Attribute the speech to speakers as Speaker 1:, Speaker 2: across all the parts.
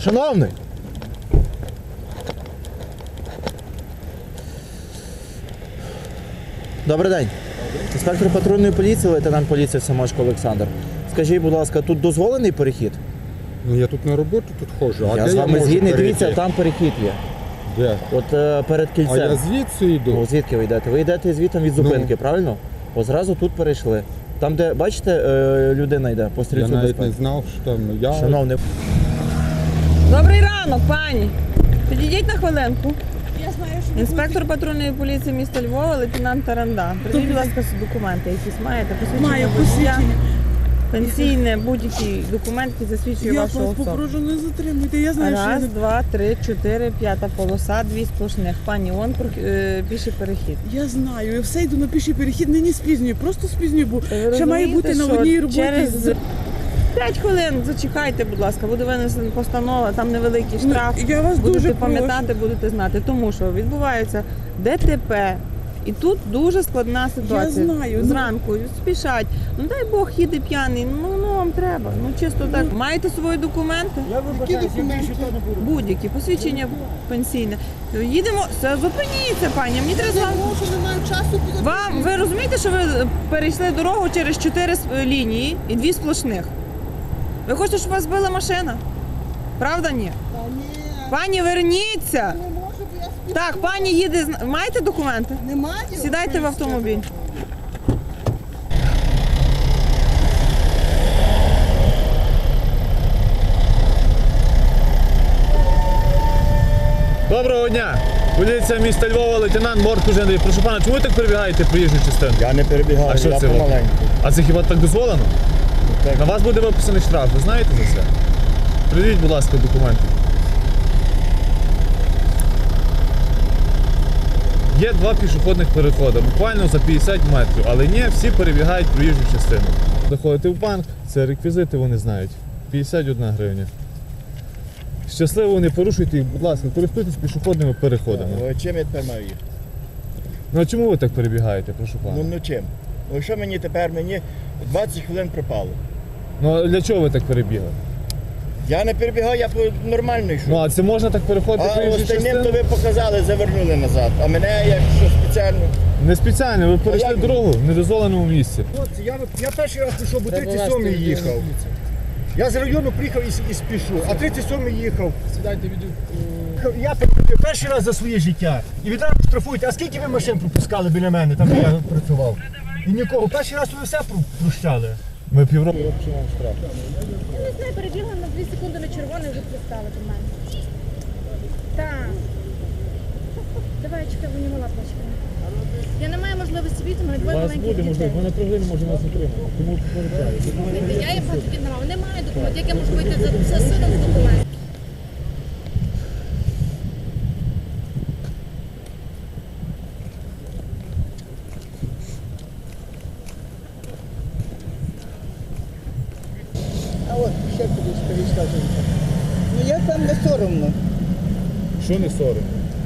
Speaker 1: Шановний. Добрий день. Інспектор патрульної поліції, лейтенант поліції Самошко Олександр. Скажіть, будь ласка, тут дозволений перехід?
Speaker 2: Ну я тут на роботу тут ходжу. А
Speaker 1: я
Speaker 2: де
Speaker 1: з вами
Speaker 2: можу
Speaker 1: згідний,
Speaker 2: перейти?
Speaker 1: дивіться, там перехід є.
Speaker 2: Де?
Speaker 1: От е, перед
Speaker 2: А я звідси йду.
Speaker 1: Ну, звідки ви йдете? Ви йдете звідти від зупинки,
Speaker 2: Ну.
Speaker 1: правильно? О, зразу тут перейшли. Там, де, бачите, е, людина йде по
Speaker 2: я
Speaker 1: стрільцю
Speaker 2: навіть
Speaker 1: безпеки.
Speaker 2: не знав, що там я.
Speaker 1: Шановний,
Speaker 3: Добрий ранок, пані. Підійдіть на хвилинку.
Speaker 4: Я знаю, що
Speaker 3: Інспектор патрульної поліції міста Львова, лейтенант Таранда. Придіть, будь ласка, документи, якісь маєте, посвідчення
Speaker 4: маю
Speaker 3: водія,
Speaker 4: посвідчення.
Speaker 3: пенсійне, будь-який документ, який засвідчує
Speaker 4: Я
Speaker 3: вашу
Speaker 4: вас
Speaker 3: особу.
Speaker 4: попрошу, не затримуйте. Я знаю, що
Speaker 3: Раз, два, три, чотири, п'ята полоса, дві сплошних. Пані, он про- е, піший перехід.
Speaker 4: я знаю. Я все йду на піший перехід, не, не спізнюю, просто спізнюю, бо
Speaker 3: Ви
Speaker 4: ще має
Speaker 3: розумієте,
Speaker 4: бути на
Speaker 3: що
Speaker 4: одній роботі.
Speaker 3: Через
Speaker 4: з-
Speaker 3: 5 хвилин зачекайте, будь ласка, буде винесена постанова, там невеликий
Speaker 4: Ну,
Speaker 3: штраф.
Speaker 4: я вас
Speaker 3: будете
Speaker 4: дуже
Speaker 3: пам'ятати,
Speaker 4: прошу.
Speaker 3: будете знати, тому що відбувається ДТП. І тут дуже складна ситуація.
Speaker 4: Я знаю, ну.
Speaker 3: Зранку спішать. Ну дай Бог їде п'яний. Ну ну вам треба. Ну чисто так. Маєте свої документи?
Speaker 4: Які документи?
Speaker 3: Будь-які посвідчення пенсійне. Їдемо, все, зупиніться, пані. Мені треба з вами.
Speaker 4: Тому що немає часу.
Speaker 3: Вам ви розумієте, що ви перейшли дорогу через чотири лінії і дві сплошних? Ви хочете, щоб вас збила машина? Правда ні?
Speaker 4: Та ні,
Speaker 3: Пані, верніться!
Speaker 4: не можу, бо я спішу.
Speaker 3: Так, пані їде. з- Маєте документи?
Speaker 4: Немає?
Speaker 3: Сідайте в автомобіль.
Speaker 5: Доброго дня! Поліція міста Львова, лейтенант Моркуж Андрій. Прошу пана, чому ви так перебігаєте проїжджу частину?
Speaker 1: я не перебігаю,
Speaker 5: А що
Speaker 1: я
Speaker 5: це?
Speaker 1: помаленьку.
Speaker 5: А це хіба так дозволено?
Speaker 1: Так.
Speaker 5: На вас буде виписаний штраф, ви знаєте за це? Придіть, будь ласка, документи. Є два пішохідних переходи, буквально за 50 метрів, але ні, всі перебігають проїжджу частину. Заходите в банк, це реквізити вони знають. 51 гривня. Щасливо не порушуйте їх, будь ласка, користуйтесь пішохідними переходами.
Speaker 6: Ну, чим я тепер маю їх?
Speaker 5: Ну а чому ви так перебігаєте, прошу пана?
Speaker 6: Ну, ну чим? Ну що мені тепер мені 20 хвилин пропало.
Speaker 5: Ну а для чого ви так перебігли?
Speaker 6: Я не перебігав, я нормально йшов.
Speaker 5: Ну а це можна так переходити
Speaker 6: а
Speaker 5: проїжджу
Speaker 6: останнім то ви показали, завернули назад. А мене як що спеціально.
Speaker 5: Не спеціально, ви перейшли
Speaker 6: як?
Speaker 5: дорогу в недозволеному місці.
Speaker 7: Хлопці, я, я перший раз пішов, бо 37 їхав. Я з району приїхав і, і спішу, а 37 їхав. Сідайте від Я пер- перший раз за своє життя. І відразу штрафують, а скільки ви машин пропускали біля мене, там де я працював? І нікого. Перший раз ви все про- прощали.
Speaker 5: Ми півроку.
Speaker 8: Я не знаю, перебігла на 2 секунди на червоний, вже пристала до мене. Так. Давай, чекай, не мала почекай. Я не маю можливості війти, мене двоє маленьких дітей.
Speaker 5: на програмі можемо вас отримати. Тому попереджаю.
Speaker 8: Я є багато генерал, немає документів, як я можу вийти за, за сином з документів.
Speaker 4: А от ще кудись перейшла жінка. Ну як вам не соромно?
Speaker 5: Що не соромно?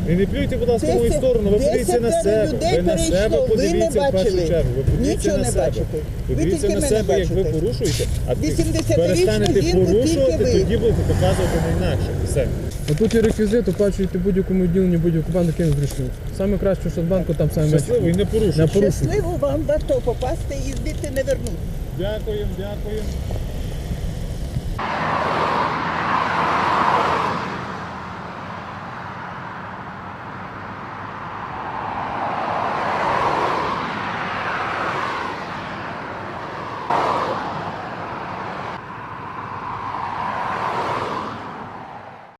Speaker 5: Ви не плюйте, будь ласка, в мою
Speaker 4: Десять-
Speaker 5: сторону, ви подивіться на
Speaker 4: десятеро
Speaker 5: себе.
Speaker 4: людей
Speaker 5: Ви на
Speaker 4: перейшло,
Speaker 5: себе
Speaker 4: ви не
Speaker 5: подивіться в першу
Speaker 4: бачили.
Speaker 5: чергу. Ви подивіться
Speaker 4: Нічого
Speaker 5: на
Speaker 4: не
Speaker 5: себе.
Speaker 4: бачите.
Speaker 5: Ви
Speaker 4: Ви
Speaker 5: дивіться
Speaker 4: тільки
Speaker 5: на
Speaker 4: мене
Speaker 5: себе, як ви
Speaker 4: бачите.
Speaker 5: порушуєте, а
Speaker 4: 80-річну
Speaker 5: перестанете
Speaker 4: жінку
Speaker 5: порушувати,
Speaker 4: тільки ви.
Speaker 5: тоді будете показувати на інакше. Все.
Speaker 9: Отут є реквізит, оплачуєте будь-якому відділенні будь-яку банку, яким зручно. Саме краще, що з банку там саме
Speaker 5: Щасливо і не порушуйте.
Speaker 9: Не порушуйте.
Speaker 4: Щасливо вам в попасти і звідти не вернути.
Speaker 5: Дякуємо, дякуємо.